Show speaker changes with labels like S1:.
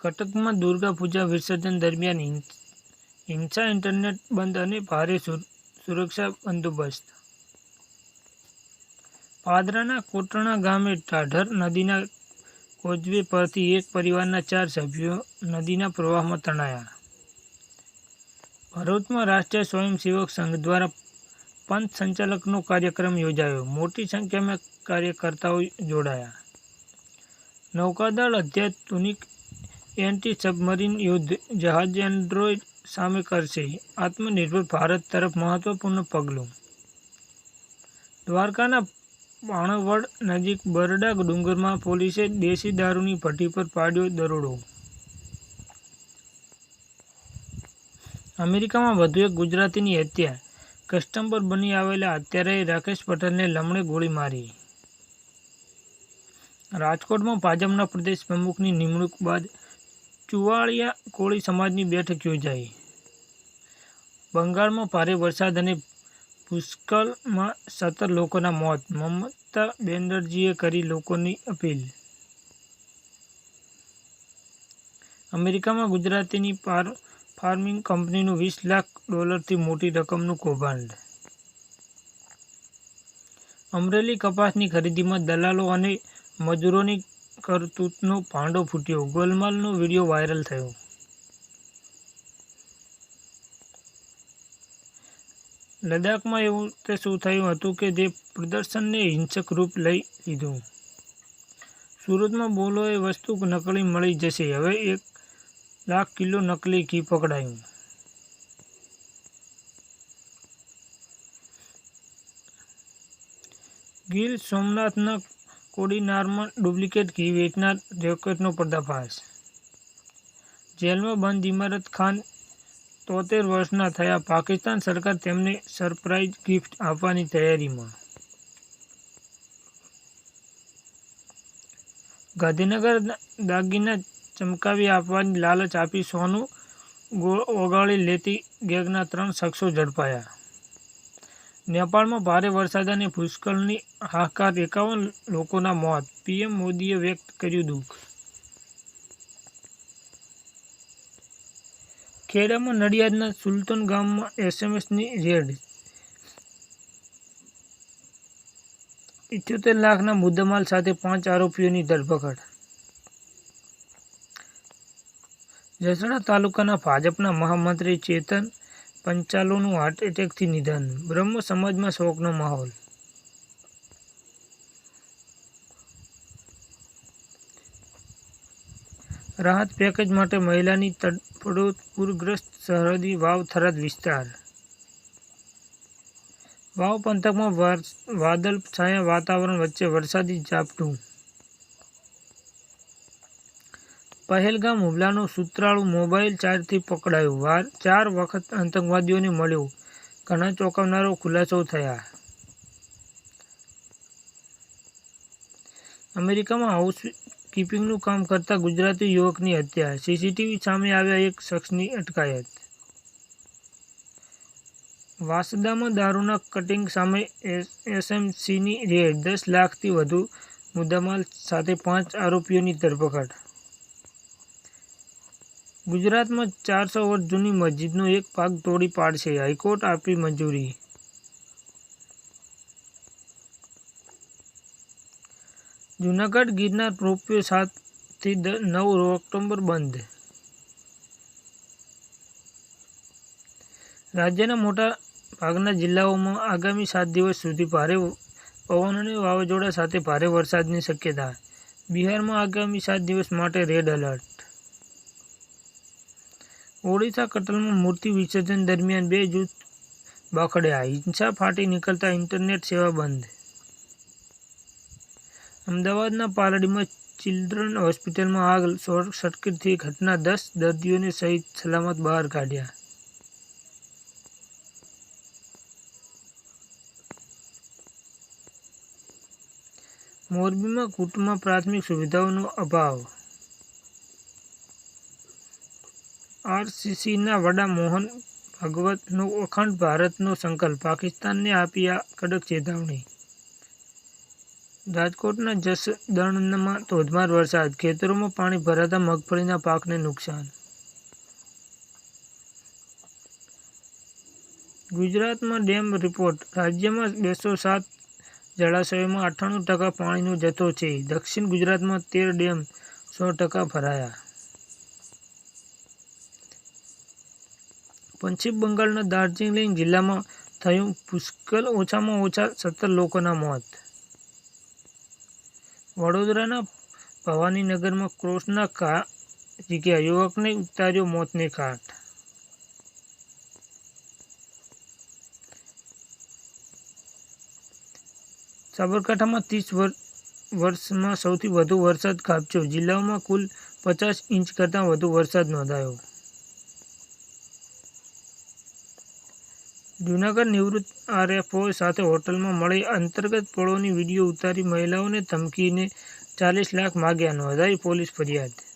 S1: કટકમાં દુર્ગા પૂજા વિસર્જન દરમિયાન હિંસા ઇન્ટરનેટ બંધ અને ભારે સુરક્ષા બંદોબસ્ત. પાદરાના કોટણા ગામે ટાઢર નદીના કોઝવે પરથી એક પરિવારના ચાર સભ્યો નદીના પ્રવાહમાં તણાયા. ભરૂચમાં રાષ્ટ્રીય સ્વયંસેવક સંઘ દ્વારા પંથ સંચાલકનો કાર્યક્રમ યોજાયો. મોટી સંખ્યામાં કાર્યકર્તાઓ જોડાયા. નૌકાદળ અત્યાધુનિક એન્ટી સબમરીન યુદ્ધ જહાજ એન્ડ્રોઇડ સામે કરશે. આત્મનિર્ભર ભારત તરફ મહત્વપૂર્ણ પગલું. દ્વારકાના પાણવડ નજીક બરડા ડુંગરમાં પોલીસે દેશી દારૂની ભઠ્ઠી પર પાડ્યો દરોડો. અમેરિકામાં વધુ એક ગુજરાતીની હત્યા. કસ્ટમ પર બની આવેલા હત્યારાએ રાકેશ પટેલને લમણે ગોળી મારી. રાજકોટમાં ભાજપના પ્રદેશ પ્રમુખની નિમણૂક બાદ ચુવાળિયા કોળી સમાજની બેઠક યોજાઈ. બંગાળમાં ભારે વરસાદ અને પુષ્કળમાં સત્તર લોકોના મોત, મમતા બેનર્જીએ કરી લોકોની અપીલ. અમેરિકામાં ગુજરાતીની પાર, ફાર્મિંગ કંપનીનું વીસ લાખ ડોલરથી મોટી રકમનું કૌભાંડ. અમરેલી કપાસની ખરીદીમાં દલાલો અને મજૂરોની કરતૂતનો ભાંડો ફૂટ્યો. ગોલમાલનો વીડિયો વાયરલ થયો. લદ્દાખમાં એવું તે શું થયું હતું કે જે પ્રદર્શનને હિંસક રૂપ લઈ લીધું. સુરતમાં બોલોએ વસ્તુ નકલી મળી જશે. હવે એક લાખ કિલો નકલી ઘી પકડાયું. ગીર સોમનાથના કોડીનારમાં ડુપ્લિકેટ ઘી વેચનાર રેકેટનો પર્દાફાશ. જેલમાં બંધ ઇમારત ખાન તોતેર વર્ષના થયા. પાકિસ્તાન સરકાર તેમને સરપ્રાઇઝ ગિફ્ટ આપવાની તૈયારીમાં. ગાંધીનગર દાગીના ચમકાવી આપવાની લાલચ આપી સોનું ગોળ ઓગાળી લેતી ગેગના ત્રણ શખ્સો ઝડપાયા. નેપાળમાં ભારે વરસાદ અને ભૂસ્ખલનની હાહાકાર એકાવન લોકોના મોત. પીએમ મોદીએ વ્યક્ત કર્યું દુઃખ. ખેડામાં નડિયાદના સુલતાન ગામમાં એસએમએસની રેડ. ઇઠ્યોતેર લાખના મુદ્દામાલ સાથે પાંચ આરોપીઓની ધરપકડ. જસણા તાલુકાના ભાજપના મહામંત્રી ચેતન પંચાલોનું હાર્ટ એટેકથી નિધન. બ્રહ્મ સમાજમાં શોકનો માહોલ. રાહત પેકેજ માટે મહિલાની તડફડો પૂરગ્રસ્ત સરહદી વાવ થરાદ વિસ્તાર. વાવ પંથકમાં વાદળ છાયા વાતાવરણ વચ્ચે વરસાદી ઝાપટું. પહેલગામ હુમલાનો સૂત્રાળુ મોબાઈલ ચાર્જથી પકડાયો. વાર ચાર વખત આતંકવાદીઓને મળ્યો. ઘણા ચોંકાવનારો ખુલાસો થયા. અમેરિકામાં હાઉસ કીપિંગનું કામ કરતા ગુજરાતી યુવકની હત્યા. સીસીટીવી સામે આવ્યા એક શખ્સની અટકાયત. વાસદામાં દારૂના કટિંગ સામે એસએમસીની રેડ. દસ લાખથી વધુ મુદ્દામાલ સાથે પાંચ આરોપીઓની ધરપકડ. ગુજરાતમાં ચારસો વર્ષ જૂની મસ્જિદનો એક ભાગ તોડી પાડશે. હાઈકોર્ટ આપી મંજૂરી. જૂનાગઢ ગિરનાર રોપવે સાતથી નવ ઓક્ટોબર બંધ. રાજ્યના મોટા ભાગના જિલ્લાઓમાં આગામી સાત દિવસ સુધી ભારે પવન અને વાવાઝોડા સાથે ભારે વરસાદની શક્યતા. બિહારમાં આગામી સાત દિવસ માટે રેડ એલર્ટ. ઓડિશા કટલમાં મૂર્તિ વિસર્જન દરમિયાન બે જૂથ બખડ્યા. હિંસા ફાટી નીકળતા ઇન્ટરનેટ સેવા બંધ. અમદાવાદના પાલડીમાં ચિલ્ડ્રન હોસ્પિટલમાં આગ, શોર્ટ સર્કિટથી ઘટના દસ દર્દીઓને સહિત સલામત બહાર કાઢ્યા. મોરબીમાં કુટુંબમાં પ્રાથમિક સુવિધાઓનો અભાવ. આરસીસીના વડા મોહન ભાગવતનો અખંડ ભારતનો સંકલ્પ. પાકિસ્તાનને આપી આ કડક ચેતવણી. રાજકોટના જસદણમાં ધોધમાર વરસાદ. ખેતરોમાં પાણી ભરાતા મગફળીના પાકને નુકસાન. ગુજરાતમાં ડેમ રિપોર્ટ. રાજ્યમાં બેસો સાત જળાશયોમાં અઠ્ઠાણું ટકા પાણીનો જથ્થો છે. દક્ષિણ ગુજરાતમાં તેર ડેમ સો ટકા ભરાયા. પશ્ચિમ બંગાળના દાર્જિલિંગ જિલ્લામાં થયું પુષ્કળ ઓછામાં ઓછા સત્તર લોકોના મોત. વડોદરાના ભવાનીનગરમાં ક્રોસના કા જગ્યા યુવકને ઉતાર્યો મોતને ઘાટ સાબરકાંઠામાં ત્રીસ વર્ષમાં સૌથી વધુ વરસાદ ખાબક્યો જિલ્લામાં કુલ પચાસ ઇંચ કરતાં વધુ વરસાદ નોંધાયો. જૂનાગઢ નિવૃત્ત આરએફઓ સાથે હોટલમાં મળી અંતર્ગત પળોની વીડિયો ઉતારી મહિલાઓને ધમકીને ચાલીસ લાખ માગ્યા. નોંધાઈ પોલીસ ફરિયાદ.